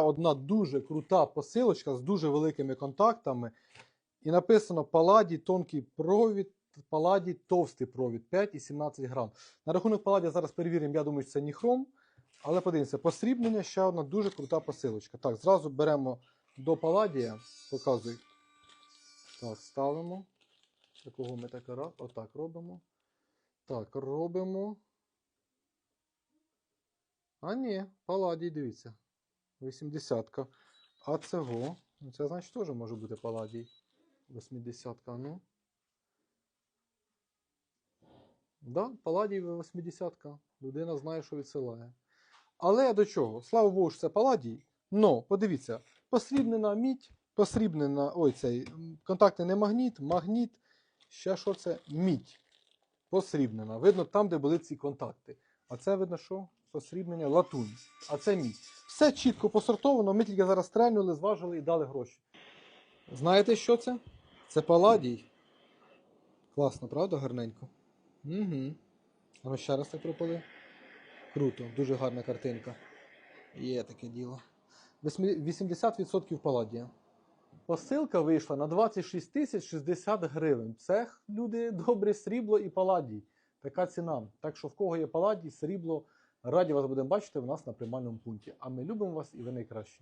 Одна дуже крута посилочка з дуже великими контактами. І написано Паладій тонкий провід, Паладій товстий провід 5,17 грам. На рахунок Паладія зараз перевіримо, я думаю, що це ніхром. Але подивіться, посрібнення ще одна дуже крута посилочка. Так, зразу беремо до Паладія, показуй. Так, ставимо. Такого ми так. Отак робимо. Так, робимо. А ні, Паладій, дивіться. 80-ка. А цього. Ну, Це значить теж може бути Паладій. 80-ка, ну. Да, Паладій 80-ка. Людина знає, що відсилає. Але до чого? Слава Богу, що це Паладій. Но, подивіться, посрібнена мідь, посрібнена, ой, цей контактний не магніт, магніт. Ще що це? Мідь. Посрібнена. Видно там, де були ці контакти. А це видно, що посрібнення латунь. А це мідь. Все чітко посортовано. Ми тільки зараз стрельнули, зважили і дали гроші. Знаєте, що це? Це паладій. Класно, правда, гарненько? Угу. А ну ще раз так пропали. Круто, дуже гарна картинка. Є таке діло. 80% паладія. Посилка вийшла на 26 тисяч 60 гривень. Це люди добре срібло і паладій. Така ціна. Так що в кого є паладій, срібло, раді вас будемо бачити в нас на приймальному пункті. А ми любимо вас і ви найкращі.